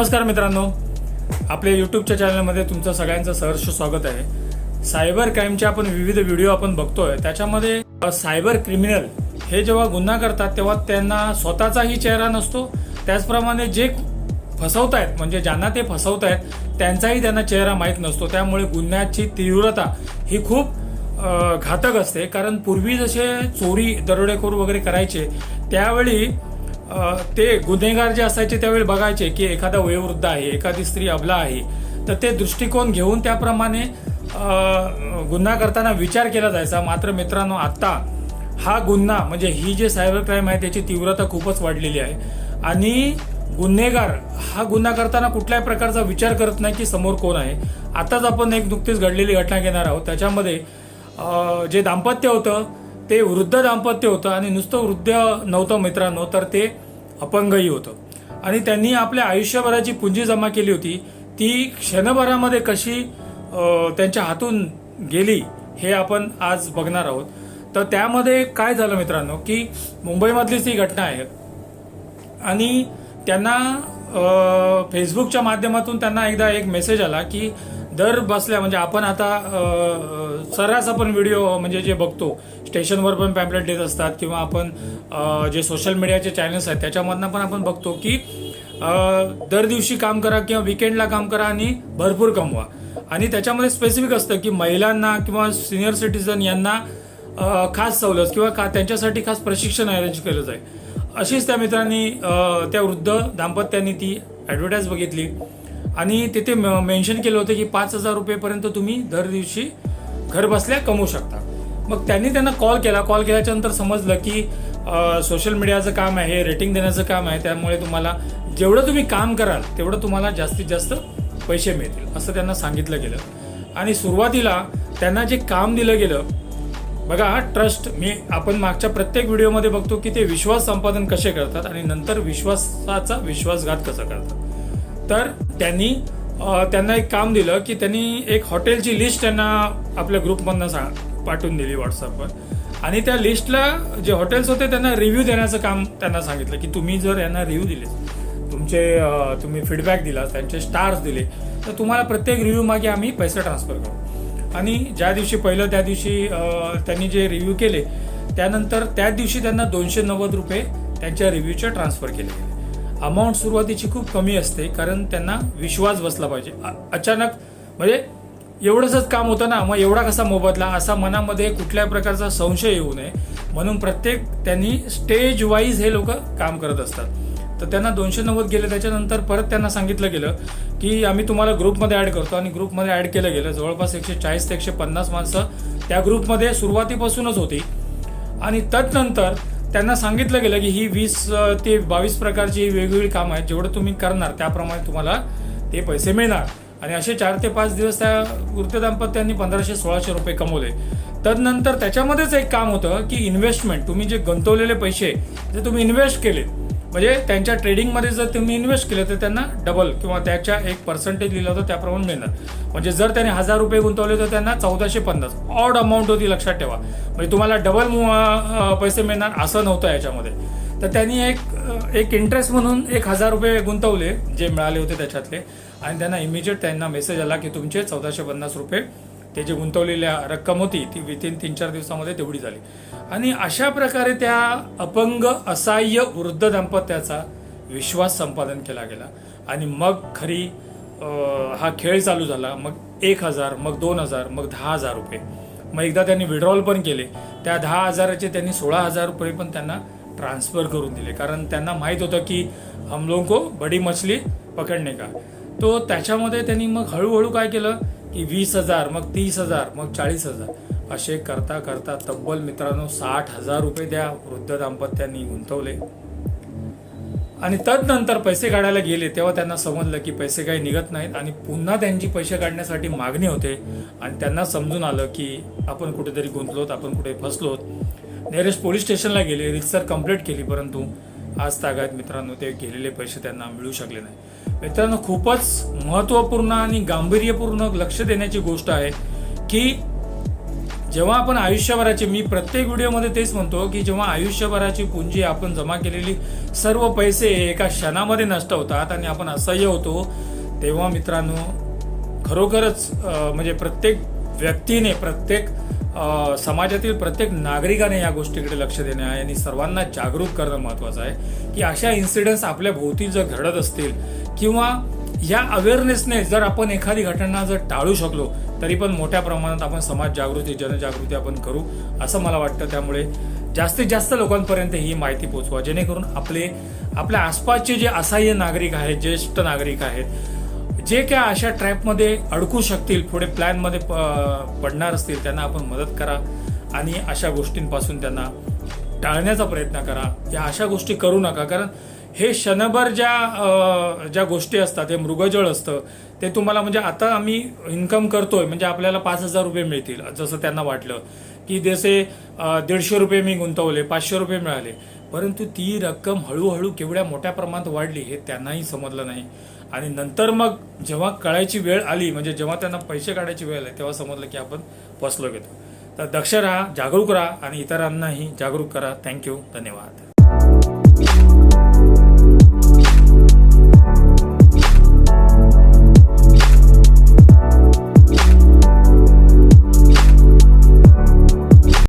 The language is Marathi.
नमस्कार मित्रांनो. आपल्या यूट्यूबच्या चॅनलमध्ये तुमचं सगळ्यांचं सहर्ष स्वागत आहे. सायबर क्राईमचे आपण विविध व्हिडिओ आपण बघतोय. त्याच्यामध्ये सायबर क्रिमिनल हे जेव्हा गुन्हा करतात तेव्हा त्यांना स्वतःचाही चेहरा नसतो. त्याचप्रमाणे जे फसवतायत म्हणजे ज्यांना ते फसवतायत त्यांचाही त्यांना चेहरा माहीत नसतो. त्यामुळे गुन्ह्याची तीव्रता ही खूप घातक असते. कारण पूर्वी जसे चोरी दरोडेखोर वगैरे करायचे त्यावेळी ते गुन्हेगार जे असायचे त्यावेळी बघायचे की एखादा वयोवृद्ध आहे एखादी स्त्री अबला आहे तर ते दृष्टिकोन घेऊन त्याप्रमाणे गुन्हा करताना विचार केला जायचा. मात्र मित्रांनो आत्ता हा गुन्हा म्हणजे ही जे सायबर क्राईम आहे त्याची तीव्रता खूपच वाढलेली आहे. आणि गुन्हेगार हा गुन्हा करताना कुठल्याही प्रकारचा विचार करत नाही की समोर कोण आहे. आताच आपण एक नुकतीच घडलेली घटना घेणार आहोत. त्याच्यामध्ये जे दाम्पत्य होतं ते वृद्ध दाम्पत्य होतं आणि नुसतं वृद्ध नव्हतं मित्रांनो तर ते अपंगही होतं. आणि त्यांनी आपल्या आयुष्यभराची पुंजी जमा केली होती. ती क्षणभरामध्ये कशी त्यांच्या हातून गेली हे आपण आज बघणार आहोत. तर त्यामध्ये काय झालं मित्रांनो की मुंबईमधलीच ही घटना आहे. आणि त्यांना फेसबुकच्या माध्यमातून त्यांना एकदा एक मेसेज आला की दर बसल्या म्हणजे आपण आता सर्रास आपण व्हिडिओ म्हणजे जे बघतो स्टेशनवर पण पॅम्पलेट देत असतात किंवा आपण जे सोशल मीडियाचे चॅनल्स आहेत त्याच्यामधनं पण आपण बघतो की दर दिवशी काम करा किंवा विकेंडला काम करा आणि भरपूर कमवा. आणि त्याच्यामध्ये स्पेसिफिक असतं की महिलांना किंवा सिनियर सिटीजन यांना खास सवलत किंवा का त्यांच्यासाठी खास प्रशिक्षण अरेंज केलं जाईल. अशीच त्या मित्रांनी त्या वृद्ध दाम्पत्यांनी ती ॲडव्हर्टाईज बघितली. आणि तिथे मेन्शन केलं होतं की पाच हजार रुपयेपर्यंत तुम्ही दर दिवशी घर बसल्या कमवू शकता. मग त्यांनी त्यांना कॉल केला. कॉल केल्याच्यानंतर समजलं की सोशल मीडियाचं काम आहे रेटिंग देण्याचं काम आहे. त्यामुळे तुम्हाला जेवढं तुम्ही काम कराल तेवढं तुम्हाला जास्तीत जास्त पैसे मिळतील असं त्यांना सांगितलं गेलं. आणि सुरुवातीला त्यांना जे काम दिलं गेलं बघा ट्रस्ट मी आपण मागच्या प्रत्येक व्हिडिओमध्ये बघतो की ते विश्वास संपादन कसे करतात आणि नंतर विश्वासाचा विश्वासघात कसा करतात. तर त्यांनी त्यांना एक काम दिलं की त्यांनी एक हॉटेलची लिस्ट त्यांना आपल्या ग्रुपमधनं सांग पाठवून दिली व्हॉट्सअपवर आणि त्या लिस्टला जे हॉटेल्स होते त्यांना रिव्ह्यू देण्याचं काम त्यांना सांगितलं की तुम्ही जर यांना रिव्ह्यू दिले तुमचे तुम्ही फीडबॅक दिला त्यांचे स्टार्स दिले तर तुम्हाला प्रत्येक रिव्ह्यू मागे आम्ही पैसे ट्रान्सफर करू. आणि ज्या दिवशी पहिलं त्या दिवशी त्यांनी जे रिव्ह्यू केले त्यानंतर त्याच दिवशी त्यांना दोनशे नव्वद रुपये त्यांच्या रिव्ह्यूचे ट्रान्सफर केले गेले. अमाऊंट सुरुवातीची खूप कमी असते कारण त्यांना विश्वास बसला पाहिजे. अचानक म्हणजे एवढंच काम होतं ना मग एवढा कसा मोबदला? असा मनामध्ये कुठल्याही प्रकारचा संशय येऊ नये. म्हणून प्रत्येक त्यांनी स्टेज वाईज हे लोक काम करत असतात. तर त्यांना दोनशे नव्वद गेले त्याच्यानंतर परत त्यांना सांगितलं गेलं की आम्ही तुम्हाला ग्रुपमध्ये ॲड करतो आणि ग्रुपमध्ये ॲड केलं गेलं. जवळपास एकशे चाळीस ते एकशे पन्नास माणसं त्या ग्रुपमध्ये सुरुवातीपासूनच होती. आणि तदनंतर त्यांना सांगितलं गेलं की ही वीस ते बावीस प्रकारची वेगवेगळी कामं आहेत. जेवढं तुम्ही करणार त्याप्रमाणे तुम्हाला ते पैसे मिळणार. आणि असे चार ते पाच दिवस त्या वृद्ध दाम्पत्यांनी पंधराशे सोळाशे रुपये कमवले. तदनंतर त्याच्यामध्येच एक काम होतं की इन्व्हेस्टमेंट तुम्ही जे गुंतवलेले पैसे जे तुम्ही इन्व्हेस्ट केले म्हणजे त्यांच्या ट्रेडिंगमध्ये जर तुम्ही इन्व्हेस्ट केलं तर त्यांना डबल किंवा त्याच्या एक पर्सेंटेज लिहिलं होतं त्याप्रमाणे मिळणार. म्हणजे जर त्यांनी हजार रुपये गुंतवले तर त्यांना चौदाशे पन्नास. ऑड अमाऊंट होती लक्षात ठेवा. म्हणजे तुम्हाला डबल पैसे मिळणार असं नव्हतं याच्यामध्ये. तर त्यांनी एक एक इंटरेस्ट म्हणून एक हजार रुपये गुंतवले जे मिळाले होते त्याच्यातले. आणि त्यांना इमिजिएट त्यांना मेसेज आला की तुमचे चौदाशे पन्नास रुपये ते जे गुंतवलेल्या रक्कम होती ती विथिन तीन चार दिवसामध्ये तेवढी झाली. आणि अशा प्रकारे त्या अपंग असहाय्य वृद्ध दाम्पत्याचा विश्वास संपादन केला गेला. आणि मग खरी हा खेळ चालू झाला. मग एक हजार मग दोन हजार मग दहा हजार रुपये. मग एकदा त्यांनी विड्रॉल पण केले. त्या दहा हजाराचे त्यांनी सोळा हजार रुपये पण त्यांना ट्रान्सफर करून दिले. कारण त्यांना माहीत होतं की हम लोगों को बडी मछली पकडणे का? तो त्याच्यामध्ये त्यांनी मग हळूहळू काय केलं? की वीस हजार मग तीस हजार मग चाळीस हजार. असे करता करता तब्बल मित्रांनो साठ हजार रुपये त्या वृद्ध दाम्पत्यांनी गुंतवले. आणि तदनंतर पैसे काढायला गेले तेव्हा त्यांना समजलं की पैसे काही निघत नाहीत आणि पुन्हा त्यांची पैसे काढण्यासाठी मागणी होते. आणि त्यांना समजून आलं की आपण कुठेतरी गुंतलोत आपण कुठे फसलोत. नेरेस्ट पोलीस स्टेशनला गेले रिक्सर कंप्लीट केली परंतु आज तागायत मित्रांनो ते गेलेले पैसे त्यांना मिळू शकले नाही. मित्रांनो खूपच महत्त्वपूर्ण आणि गांभीर्यपूर्ण लक्ष देण्याची गोष्ट आहे की जेव्हा आपण आयुष्यभराची मी प्रत्येक व्हिडिओमध्ये तेच म्हणतो की जेव्हा आयुष्यभराची पुंजी आपण जमा केलेली सर्व पैसे एका क्षणामध्ये नष्ट होतात आणि आपण असह्य होतो तेव्हा मित्रांनो खरोखरच म्हणजे प्रत्येक व्यक्तीने प्रत्येक समाजातील प्रत्येक नागरिकाने या गोष्टीकडे लक्ष देणे आहे आणि सर्वांना जागरूक करणं महत्त्वाचं आहे की अशा इन्सिडेंट्स आपल्या भोवती जर घडत असतील किंवा या अवेअरनेसने जर आपण एखादी घटना जर टाळू शकलो तरी पण मोठ्या प्रमाणात आपण समाज जागृती जनजागृती आपण करू असं मला वाटतं. त्यामुळे जास्तीत जास्त लोकांपर्यंत ही माहिती पोचवा जेणेकरून आपले आपल्या आसपासचे जे असहाय्य नागरिक आहेत ज्येष्ठ नागरिक आहेत जे काय अशा ट्रॅपमध्ये अडकू शकतील पुढे प्लॅनमध्ये पडणार असतील त्यांना आपण मदत करा आणि अशा गोष्टींपासून त्यांना टाळण्याचा प्रयत्न करा. या अशा गोष्टी करू नका. कारण हे क्षणभर ज्या ज्या गोष्टी असतात हे मृगजळ असतं ते तुम्हाला म्हणजे आता आम्ही इन्कम करतोय म्हणजे आपल्याला पाच हजार रुपये मिळतील जसं त्यांना वाटलं. की जसे दीडशे रुपये मी गुंतवले पाचशे रुपये मिळाले. परंतु ती रक्कम हळूहळू केवढ्या मोठ्या प्रमाणात वाढली हे त्यांनाही समजलं नाही. आणि नंतर मग जेव्हा कळायची वेळ आली म्हणजे जेव्हा त्यांना पैसे काढायची वेळ आली तेव्हा समजलं की आपण फसलो घेतो तर दक्ष राहा जागरूक राहा आणि इतरांनाही जागरूक करा. थँक्यू धन्यवाद.